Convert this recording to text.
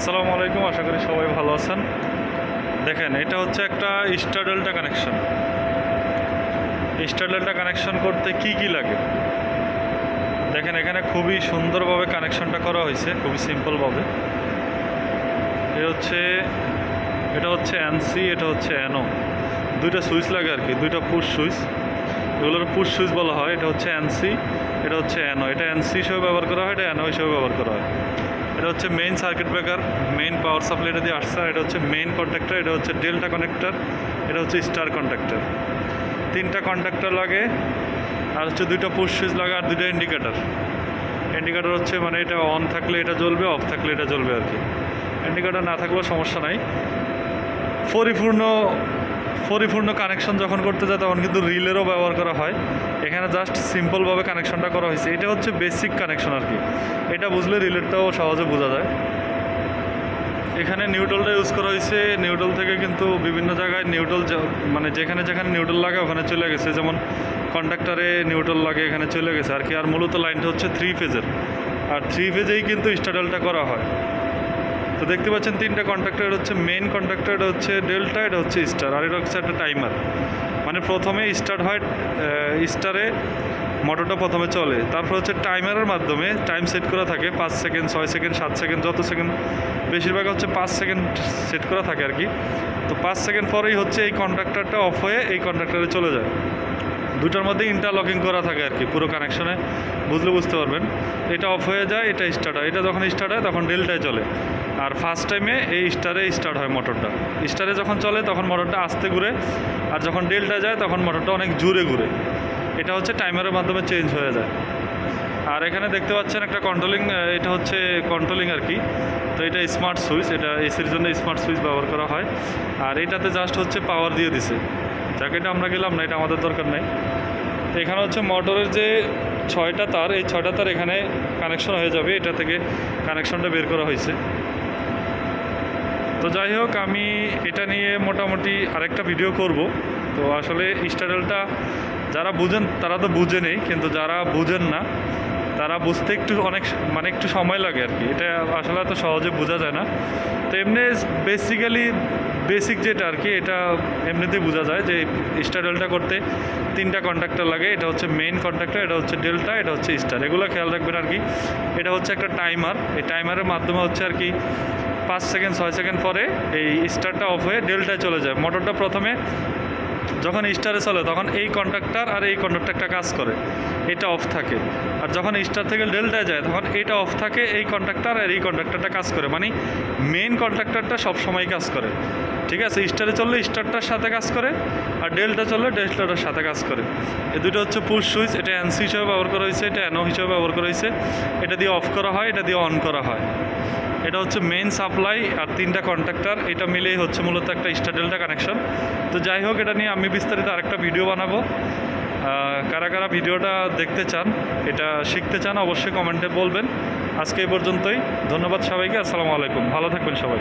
আসসালামু আলাইকুম, আশা করি সবাই ভালো আছেন। দেখেন, এটা হচ্ছে একটা star delta connection. Star delta connection করতে কি কি লাগে? দেখেন, এখানে খুবই সুন্দরভাবে কানেকশনটা করা হয়েছে, খুবই সিম্পলভাবে। এ হচ্ছে, এটা হচ্ছে এনসি এটা হচ্ছে এনও দুইটা সুইচ লাগে আর কি, দুইটা পুশ সুইচ। এগুলোর পুশ সুইচ বলা হয়, এটা হচ্ছে এনসি এটা হচ্ছে এনও এটা এনসি হিসেবে ব্যবহার করা হয়, এটা এনও হিসেবে ব্যবহার করা হয়। এটা হচ্ছে main circuit breaker main power supply এটা দিয়ে আসছে এটা হচ্ছে মেইন কন্ট্যাক্টর এটা হচ্ছে ডেল্টা কানেক্টর এটা হচ্ছে স্টার কন্ট্যাক্টর তিনটা কন্ট্যাক্টর লাগে, আর হচ্ছে দুইটা পুশ সুইচ লাগে, আর দুইটা ইন্ডিকেটার ইন্ডিকেটার হচ্ছে মানে এটা অন থাকলে এটা জ্বলবে অফ থাকলে এটা জ্বলবে আর কি। ইন্ডিকেটার না থাকলেও সমস্যা নাই। পরিপূর্ণ পরিপূর্ণ কানেকশন যখন করতে যায়, তখন কিন্তু রিলেরও ব্যবহার করা হয়। এখানে জাস্ট সিম্পলভাবে কানেকশনটা করা হয়েছে। এটা হচ্ছে বেসিক কানেকশন আর কি। এটা বুঝলে রিলেটটাও সহজে বোঝা যায়। এখানে নিউটলটা ইউজ করা হয়েছে। নিউট্রাল থেকে কিন্তু বিভিন্ন জায়গায় নিউটল মানে যেখানে যেখানে নিউট্রাল লাগে, ওখানে চলে গেছে। যেমন কন্ডাক্টারে নিউটল লাগে, এখানে চলে গেছে। আর কি, আর মূলত লাইনটা হচ্ছে থ্রি ফেজের আর থ্রি ফেজেই কিন্তু স্টাডালটা করা হয়। তো দেখতে পাচ্ছেন তিনটা কন্ট্রাক্টর হচ্ছে মেইন কন্ট্রাক্টর হচ্ছে ডেল্টা এটা হচ্ছে স্টার আর এটা হচ্ছে একটা টাইমার মানে প্রথমে স্টার্ট হয় স্টারে মোটরটা প্রথমে চলে। তারপর হচ্ছে টাইমারের মাধ্যমে টাইম সেট করা থাকে, পাঁচ সেকেন্ড ছয় সেকেন্ড সাত সেকেন্ড যত সেকেন্ড বেশিরভাগ হচ্ছে পাঁচ সেকেন্ড সেট করা থাকে আর কি। তো পাঁচ সেকেন্ড পরেই হচ্ছে এই কন্ট্রাক্টরটা অফ হয়ে এই কন্ট্রাক্টরে চলে যায়। দুটার মধ্যে ইন্টারলকিং করা থাকে আর কি, পুরো কানেকশনে বুঝলে বুঝতে পারবেন। এটা অফ হয়ে যায়, এটা স্টার্ট হয়। এটা যখন স্টার্ট হয়, তখন ডেল্টায় চলে। আর ফার্স্ট টাইমে এই স্টারে স্টার্ট হয় মোটরটা স্টারে যখন চলে, তখন মোটরটা আস্তে ঘুরে। আর যখন ডেল্টা যায়, তখন মোটরটা অনেক জোরে ঘুরে। এটা হচ্ছে টাইমারের মাধ্যমে চেঞ্জ হয়ে যায়। আর এখানে দেখতে পাচ্ছেন একটা কন্ট্রোলিং এটা হচ্ছে কন্ট্রোলিং আর কি। তো এটা স্মার্ট সুইচ এটা এসির জন্য স্মার্ট সুইচ ব্যবহার করা হয়। আর এটাতে জাস্ট হচ্ছে পাওয়ার দিয়ে দিছে। যাকে এটা আমরা গেলাম না, এটা আমাদের দরকার নেই। এখানে হচ্ছে মোটরের যে ছয়টা তার, এই ছয়টা তার এখানে কানেকশন হয়ে যাবে, এটা থেকে কানেকশনটা বের করা হয়েছে। তো যাই হোক, আমি এটা নিয়ে মোটামুটি আরেকটা ভিডিও করব। তো আসলে স্টাডেলটা যারা বুঝেন, তারা তো বুঝেনই কিন্তু যারা বুঝেন না তারা বুঝতে একটু অনেক মানে একটু সময় লাগে আর কি। এটা আসলে এত সহজে বোঝা যায় না। তো এমনি বেসিক্যালি বেসিক যেটা আর কি, এটা এমনিতেই বোঝা যায় যে স্টার ডেল্টা করতে তিনটা কন্ট্রাক্টর লাগে। এটা হচ্ছে মেইন কন্ট্রাক্টর এটা হচ্ছে ডেল্টা এটা হচ্ছে স্টার এগুলো খেয়াল রাখবেন আর কি। এটা হচ্ছে একটা টাইমার এই টাইমারের মাধ্যমে হচ্ছে আর কি পাঁচ সেকেন্ড, ছয় সেকেন্ড পরে এই স্টারটা অফ হয়ে ডেল্টায় চলে যায়। মোটরটা প্রথমে যখন স্টারে চলে, তখন এই কন্ট্রাক্টর আর এই কন্ট্রাক্টরটা কাজ করে, এটা অফ থাকে। আর যখন স্টার থেকে ডেল্টায় যায়, তখন এটা অফ থাকে, এই কন্ট্রাক্টর আর এই কন্ট্রাক্টরটা কাজ করে। মানে মেইন কন্ট্রাক্টরটা সবসময় কাজ করে। ঠিক আছে? স্টারে চললে স্টারটার সাথে কাজ করে, আর ডেল্টা চললে ডেল্টাটার সাথে কাজ করে। এ দুটো হচ্ছে পুশ সুইচ এটা এনসি হিসেবে ব্যবহার করা হয়েছে, এটা অ্যানো হিসেবে ব্যবহার করা হয়েছে। এটা দিয়ে অফ করা হয়, এটা দিয়ে অন করা হয়। এটা হচ্ছে মেইন সাপ্লাই আর তিনটা কন্ট্রাক্টর এটা মিলেই হচ্ছে মূলত একটা স্টার ডেল্টা কানেকশন তো যাই হোক, এটা নিয়ে আমি বিস্তারিত আরেকটা ভিডিও বানাবো। কারা কারা ভিডিওটা দেখতে চান, এটা শিখতে চান, অবশ্যই কমেন্টে বলবেন। আজকে এই পর্যন্তই। ধন্যবাদ সবাইকে, আসসালামু আলাইকুম। ভালো থাকবেন সবাই।